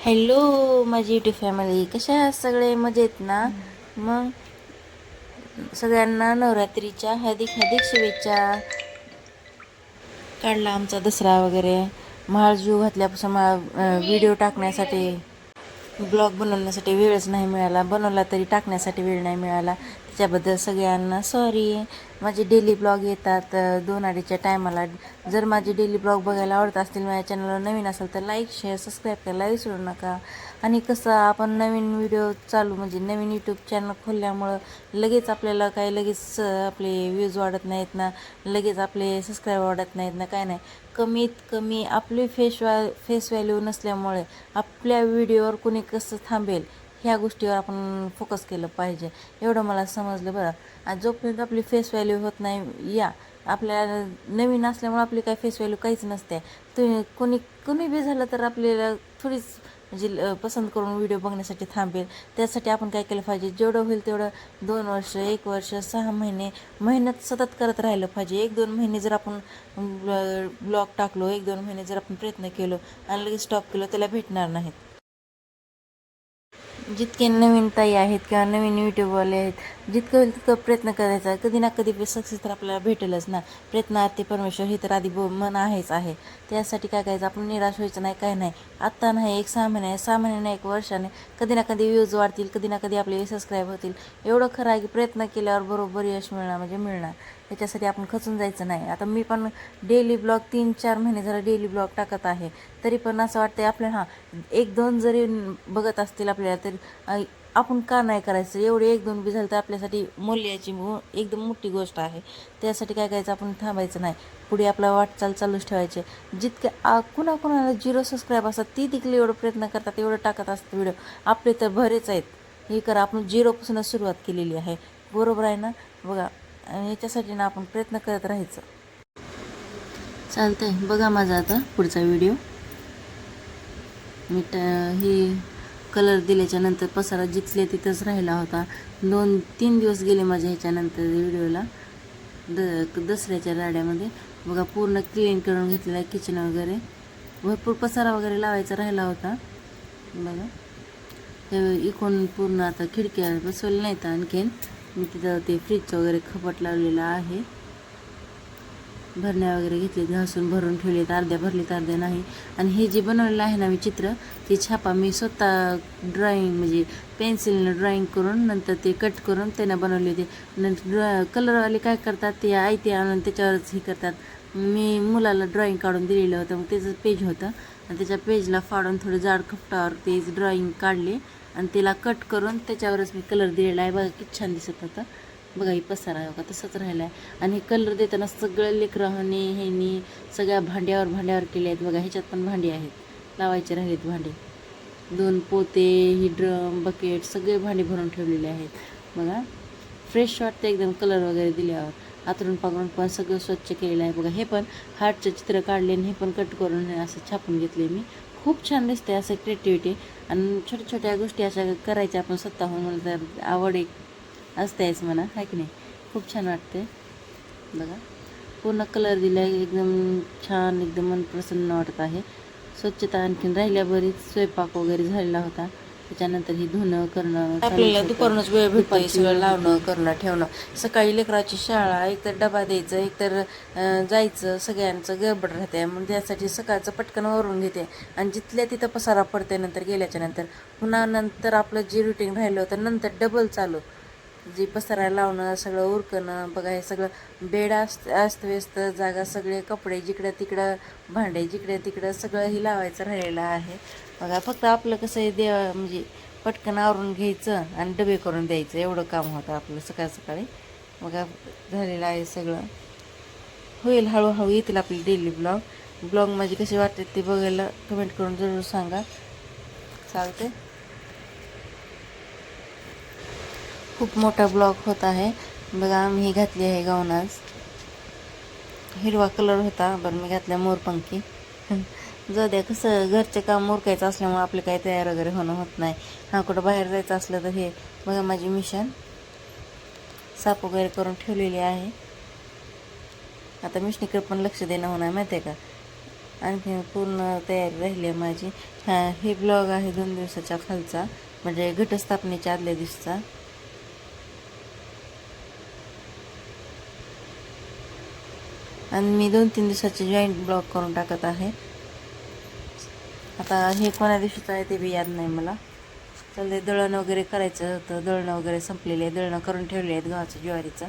Hello माझी YouTube family कशा आहात सगळे? मजेत ना? मग सगळ्यांना नवरात्रीच्या हार्दिक हार्दिक शुभेच्छा. काढला आमचा दसरा वगैरे. महाळजू घातल्यापासून मला व्हिडिओ टाकण्यासाठी ब्लॉग बनवण्यासाठी वेळच नाही मिळाला. बनवला तरी टाकण्यासाठी वेळ नाही मिळाला. त्याच्याबद्दल सगळ्यांना सॉरी माझे डेली ब्लॉग येतात दोन अडीच्या टायमाला जर माझे डेली ब्लॉग बघायला आवडत असतील माझ्या चॅनलवर नवीन असेल तर लाईक शेअर सबस्क्राईब करायला विसरू नका. आणि कसं आपण नवीन व्हिडिओ चालू म्हणजे नवीन यूट्यूब चॅनल खोलल्यामुळं लगेच आपल्याला काही लगेच आपले व्ह्यूज वाढत नाहीत ना लगेच आपले सबस्क्राईब वाढत नाहीत ना काय नाही. कमीत कमी आपली फेस व्हॅ फेस व्हॅल्यू नसल्यामुळे आपल्या व्हिडिओवर कोणी कसं थांबेल? ह्या गोष्टीवर आपण फोकस केलं पाहिजे. एवढं मला समजलं बरं. आणि जोपर्यंत आपली फेस व्हॅल्यू होत नाही या आपल्याला नवीन असल्यामुळे आपली काही फेस व्हॅल्यू काहीच नसते. तुम्ही कोणी कोणी बी झालं तर आपल्याला थोडीच म्हणजे पसंत करून व्हिडिओ बघण्यासाठी थांबेल. त्यासाठी आपण काय केलं पाहिजे? जेवढं होईल तेवढं दोन वर्ष एक वर्ष सहा महिने मेहनत सतत करत राहिलं पाहिजे. एक दोन महिने जर आपण ब्लॉग टाकलो एक दोन महिने जर आपण प्रयत्न केलो आणि लगेच स्टॉप केलं त्याला भेटणार नाहीत. जितके नवीन ताई आहेत किंवा नवीन यूट्यूबवाले आहेत जितकं होईल तितकं प्रयत्न करायचा. कधी ना कधी सक्सेस तर आपल्याला भेटेलच ना. प्रयत्न ते परमेश्वर हे तर आधी बो मन आहेच आहे. त्यासाठी काय करायचं? आपण निराश व्हायचं नाही काय नाही. आत्ता नाही एक सहा महिने सहा महिने नाही एक वर्षाने कधी ना कधी व्ह्यूज वाढतील कधी ना कधी आपले सबस्क्राईब होतील. एवढं खरं आहे की प्रयत्न केल्यावर बरोबर यश मिळणार म्हणजे मिळणार. त्याच्यासाठी आपण खचून जायचं नाही. आता मी पण डेली ब्लॉग तीन चार महिने झालं डेली ब्लॉग टाकत आहे. तरी पण असं वाटतं आपल्याला हां एक दोन जरी बघत असतील आपल्याला तरी आपण का नाही करायचं? एवढे एक दोन बी झालं तर आपल्यासाठी मूल्याची एकदम मोठी गोष्ट आहे. त्यासाठी काय करायचं? आपण थांबायचं नाही. पुढे आपला वाटचाल चालूच ठेवायचे. जितके आ- कुणाकुणाला झिरो सबस्क्राईब असतात ती देखील एवढं प्रयत्न करतात एवढं टाकत असतात व्हिडिओ आपले तर बरेच आहेत. हे करा आपण झिरोपासूनच सुरुवात केलेली आहे. बरोबर आहे ना? बघा ह्याच्यासाठी याच्यासाठी ना आपण प्रयत्न करत राहायचं. चालतं आहे बघा माझा आता पुढचा व्हिडिओ. मी हे कलर दिल्याच्या नंतर पसारा जिथले तिथंच राहिला होता. दोन तीन दिवस गेले माझ्या ह्याच्यानंतर व्हिडिओला. द दसऱ्याच्या राड्यामध्ये. बघा पूर्ण क्लीन करून घेतलेला आहे किचन वगैरे. भरपूर पसारा वगैरे लावायचा राहिला होता. बघा. हे इकून पूर्ण आता खिडक्या बसवल्या नाहीत आणखीन. मी तिथं ते फ्रीजचं वगैरे खपट लावलेलं आहे. भरण्या वगैरे घेतले घासून भरून ठेवलेत अर्ध्या भरलेत अर्ध्या नाही. आणि हे जे बनवलेलं आहे ना मी चित्र ते छापा मी स्वतः ड्रॉइंग म्हणजे पेन्सिलनं ड्रॉइंग करून नंतर ते कट करून त्यानं बनवले होते. नंतर ड्रॉ कलरवाले काय करतात ते आयते आणून त्याच्यावरच हे करतात. मी मुलाला ड्रॉइंग काढून दिलेलं होतं मग त्याचं पेज होतं. आणि त्याच्या पेजला फाडून थोडं जाड खपटावर ते ड्रॉइंग काढले. आणि तिला कट करून त्याच्यावरच मी कलर दिलेला आहे. बघा किती छान दिसत होतं. बघा ही पसारा का बघा तसंच राहिला आहे आणि हे कलर देताना सगळं लेकरांनी ह्यानी सगळ्या भांड्यावर भांड्यावर केले आहेत. बघा ह्याच्यात पण भांडी आहेत. लावायचे राहिलेत भांडे. दोन पोते ही ड्रम बकेट सगळे भांडे भरून ठेवलेले आहेत. बघा फ्रेश वाटते एकदम कलर वगैरे दिल्यावर. आतरून पाकरून पण सगळं स्वच्छ केलेलं आहे. बघा हे पण हार्टचं चित्र काढले आणि हे पण कट करून असं छापून घेतले मी. खूप छान दिसते असं क्रिएटिव्हिटी आणि छोट्या छोट्या गोष्टी अशा करायच्या आपण स्वतःहून मला तर आवड एक असतेच म्हणा आहे की नाही? खूप छान वाटते. बघा. पूर्ण कलर दिला आहे एकदम छान एकदम मन प्रसन्न वाटत आहे. स्वच्छता आणखीन राहिल्या बरीच. स्वयंपाक वगैरे झालेला होता. त्याच्यानंतर ही धुणं करणं आपल्याला दुपारूनच वेळ भेटतो सगळं लावणं करणं ठेवणं. सकाळी लेकराची शाळा एकतर डबा द्यायचं एकतर जायचं सगळ्यांचं गडबड राहते. मग त्यासाठी सकाळचं पटकन वरून घेते. आणि जिथल्या तिथं पसारा पडते नंतर गेल्याच्यानंतर पुन्हा नंतर आपलं जे रुटीन राहिलं होतं नंतर डबल चालू. जे पसरायला लावणं सगळं उरकणं बघा हे सगळं बेड अस्त अस्तव्यस्त जागा सगळे कपडे जिकडं तिकडं भांडे जिकडे तिकडं सगळं ही लावायचं राहिलेलं आहे. बघा फक्त आपलं कसं आहे देवा म्हणजे पटकन आवरून घ्यायचं आणि डबे करून द्यायचं. एवढं काम होतं आपलं सकाळ सकाळी. बघा झालेलं आहे सगळं. होईल हळूहळू येतील आपले डेली ब्लॉग ब्लॉग माझे कसे वाटते ते बघायला कमेंट करून जरूर सांगा. चालते खूप मोठा ब्लॉक होत आहे. बघा आम्ही ही घातली आहे गाऊन आज हिरवा कलर होता बरं मी घातल्या मोरपंखी. जाऊ द्या कसं घरचे काम उरकायचं असल्यामुळे आपले काही तयार वगैरे होणं होत नाही. हा कुठं बाहेर जायचं असलं तर हे बघा माझी मिशन. साप वगैरे करून ठेवलेली आहे. आता मिशनीकडे पण लक्ष देणं होणार माहिती आहे का? आणखी पूर्ण तयारी राहिली आहे माझी. हा हे ब्लॉग आहे दोन दिवसाच्या खालचा म्हणजे घटस्थापनेच्या आदल्या दिवसाचा. आणि मी दोन तीन दिवसाचे जॉईंट ब्लॉक करून टाकत आहे. आता हे कोणा दिवशीचं आहे ते बी याद नाही मला. चालले दळण वगैरे करायचं होतं. दळणं वगैरे संपलेले आहे. दळणं करून ठेवले आहेत गव्हाचं ज्वारीचं.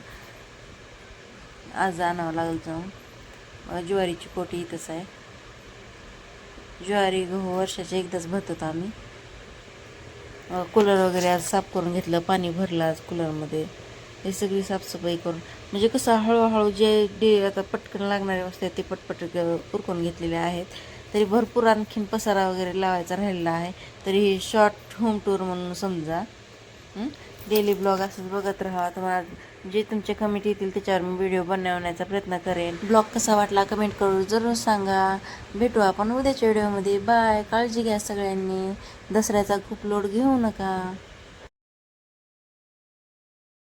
आज आणावं लागेल जाऊन. ज्वारीची पोटी इथंच आहे. ज्वारी गहू वर्षाचे एकदाच भरतो आम्ही. कूलर वगैरे आज साफ करून घेतलं. पाणी भरलं आज कूलरमध्ये हे सगळी साफसफाई करून. म्हणजे कसं हळूहळू जे डे आता पटकन लागणारे वस्तू आहेत ते पटपट उरकून घेतलेले आहेत. तरी भरपूर आणखीन पसारा वगैरे लावायचा राहिलेला आहे. तरी हे शॉर्ट होम टूर म्हणून समजा डेली ब्लॉग असंच बघत राहा. तुम्हाला जे तुमचे कमेंट येतील त्याच्यावर मी व्हिडिओ बनवण्याचा प्रयत्न करेन. ब्लॉग कसा वाटला कमेंट करून जरूर सांगा. भेटू आपण उद्याच्या व्हिडिओमध्ये बाय काळजी घ्या सगळ्यांनी. दसऱ्याचा खूप लोड घेऊ नका.